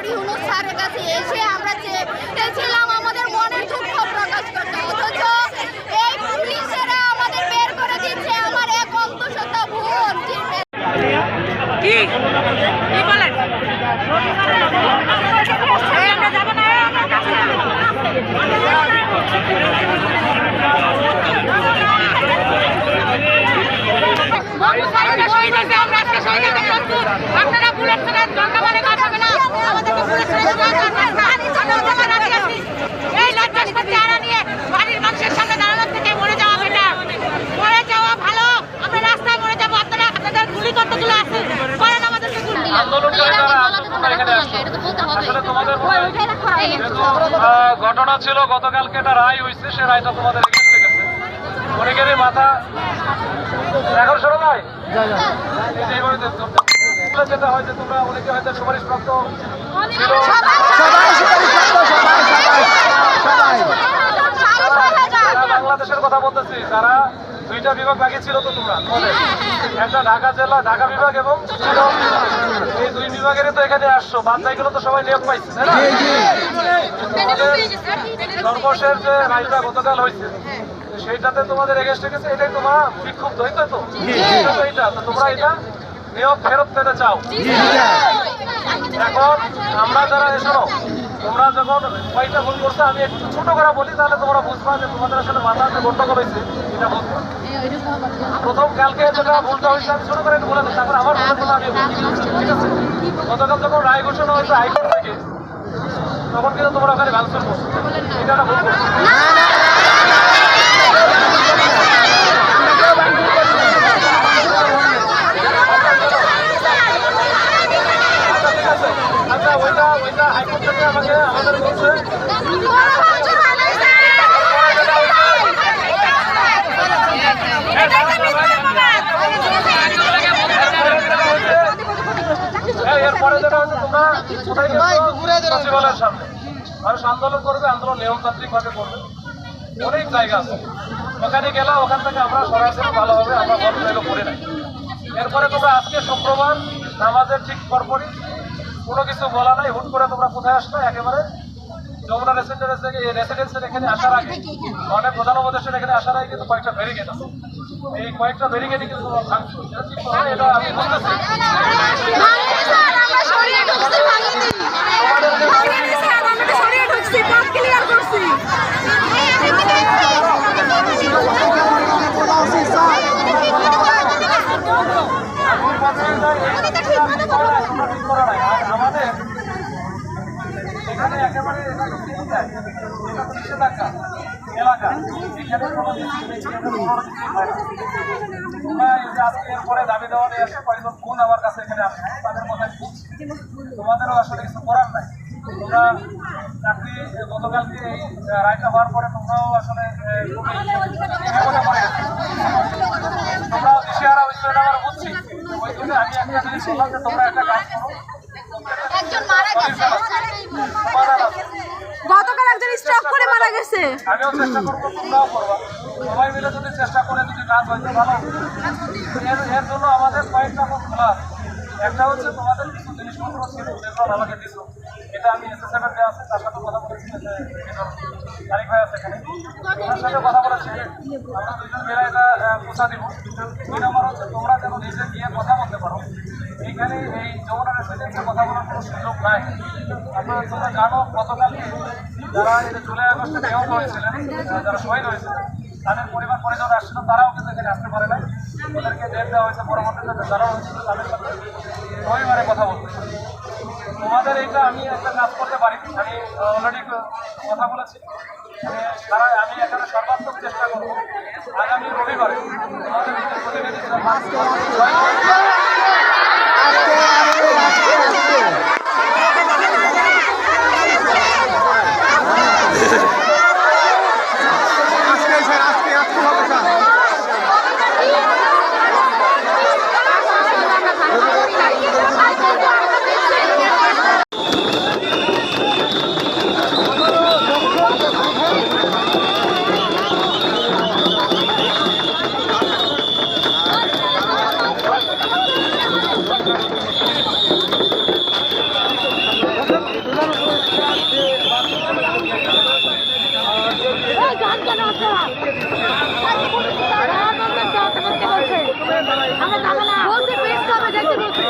Doctor Yunus স্যারের কাছে এসে আমরা চেয়েছিলাম আমাদের মনের দুঃখ প্রকাশ করতে অথচ এই পুলিশেরা আমাদের বের করে দিচ্ছে আমার এক অন্তঃসত্ত্বা বোন যে- কি কি বলেন এই আমরা যাব না এই আমরা যাব না। আপনারা শহীদ হয়েছে, আমরা আজকে শহীদ হতে প্রস্তুত। আপনারা বুলেট ছেড়ে দরকার মানে কথা হবে না। আমাদেরকে বুলেট ছেড়ে দরকার নেই। আমরা ওদের রাজি আছি। এই লজ্জাস্পদ চেহারা নিয়ে বাড়ির মানুষের সামনে দাঁড়ানোর থেকে মরে যাওয়া বেটার। মরে যাওয়া ভালো। আমরা রাস্তায় মরে যাব। আপনারা আপনাদের গুলি কতগুলো আছে? করেন আমাদেরকে গুলি। এরা বলাতে তোমরা রাখতে পারলে, এটা তো বলতে হবে। আসলে তোমাদের মধ্যে ওইটাই রাখতে হবে। যেহেতু আহ, ঘটনা ছিল গতকালকে একটা রায় হয়েছে সে রায়টা তোমাদের এগেস্টে গেছে। অনেকেরই মাথা এখন শোনো ভাই। যেটা হয় তোমরা অনেকে হয়তো সুপারিশ প্রাপ্ত বাংলাদেশের কথা বলতেছি তারা দুইটা বিভাগ বাকি ছিল তো তোমরা তোমাদের। একটা ঢাকা জেলা ঢাকা বিভাগ এবং এই দুই বিভাগেরই তো এখানে আসছো বাদ যাইগুলো তো সবাই নিয়োগ পাইছে সর্বশেষ যে রায়টা গতকাল হয়েছে সেইটাতে তোমাদের এগেস্টে গেছে এটাই তোমরা বিক্ষুব্ধ হইতো তো? তো এইটা তো তোমরা এটা নিয়োগ ফেরত পেতে চাও। এখন আমরা যারা এসো তোমরা যখন কয়টা ভুল করছ আমি একটু ছোট করে বলি তাহলে তোমরা বুঝবা যে তোমাদের আসলে মাথা যে গন্ডগোল হয়েছে এটা বুঝবা প্রথম কালকে যেটা ভুলটা হয়েছে আমি ছোট করে বলে দিই তারপর আমার ভুলের কথা আমি ঠিক আছে? গতকাল যখন রায় ঘোষণা হয়েছে হাইকোর্ট থেকে তখন কিন্তু তোমরা ওখানে ভাঙচুর করছ। এটা ভুল করছ। আচ্ছা ঠিক আছে আচ্ছা ওইটা ওইটা হাইকোর্ট থেকে আমাকে আমাদের বলছে এই, এরপরে যেটা হচ্ছে তোমরা কোথায় গেছো? সচিবালয়ের সামনে। মানুষ আন্দোলন করবে আন্দোলন করবে। অনেক জায়গা আছে। ওখানে গেলে ওখান থেকে আমরা সরাসরি ভালো হবে আমরা গল্প করে নাই এরপরে তোমরা আজকে শুক্রবার নামাজের ঠিক পরপরই কোনো কিছু বলা নাই হুট করে তোমরা কোথায় আসবে একেবারে যমুনা রেসিডেন্স থেকে এই রেসিডেন্সের এখানে আসার আগে মানে প্রধান উপদেশের এখানে আসার আগে কিন্তু কয়েকটা ব্যারিকেড আছে। এই কয়েকটা ব্যারিকেডই কিন্তু এটা আমি বলতেছি আমাদের এখানে একেবারে নিষেধাজ্ঞা এলাকা এখানে কোনো কোনো আজকে এরপরে দাবি দেওয়া নিয়ে আসে, কয়েকজন বোন আমার কাছে এখানে আসে তাদের শুনছি। তোমাদেরও আসলে কিছু করার নাই। তোমরা চাকরি গতকালকে এই রায়টা হওয়ার পরে তোমরাও আসলে এ, খুবই বিপদে পড়ে গেছো। তোমরা দিশেহারা হয়েছো এটা বুঝছি। ওই জন্য আমি একটা জিনিস বললাম যে তোমরা একটা কাজ করো। একজন মারা গেছে। গতকাল একজন স্ট্রোক করে মারা গেছে। আমিও চেষ্টা করব তোমরাও করবা। সবাই মিলে যদি চেষ্টা করে যদি কাজ হয় তো ভালো। এর এর জন্য আমাদের কয়েকটা খোলা একটা হচ্ছে তোমাদের আমাকে দিত এটা আমি এসএসএফ এর আছে তার সাথে কথা বলেছি এটার ভাই আছে এখানে ওনার সাথে কথা বলেছি আমরা দুজন মিলে এটা পৌঁছা দিব দুই তোমরা যেন নিজে গিয়ে কথা বলতে পারো এইখানে এই যমুনা রেসিডেন্সে কথা বলার কোনো সুযোগ নাই আপনারা তোমরা জানো গতকালকে যারা যে জুলাই আগস্টে নিহত হয়েছিলেন যারা শহীদ হয়েছিলেন তাদের পরিবার পরিজন আসছিল, তারাও কিন্তু এখানে আসতে পারে নাই। ওদেরকে ডেট দেওয়া হয়েছে পরবর্তী যাতে তারাও হয়েছিল তাদের সাথে রবিবারে কথা বলতে। তোমাদের এইটা আমি একটা কাজ করতে পারি। আমি অলরেডি কথা বলেছি। মানে তারা, আমি এখানে সর্বাত্মক চেষ্টা করব। আগামী রবিবারে তোমাদের প্রতিনিধি বলতে পেস্ট হবে দেখতে বলতে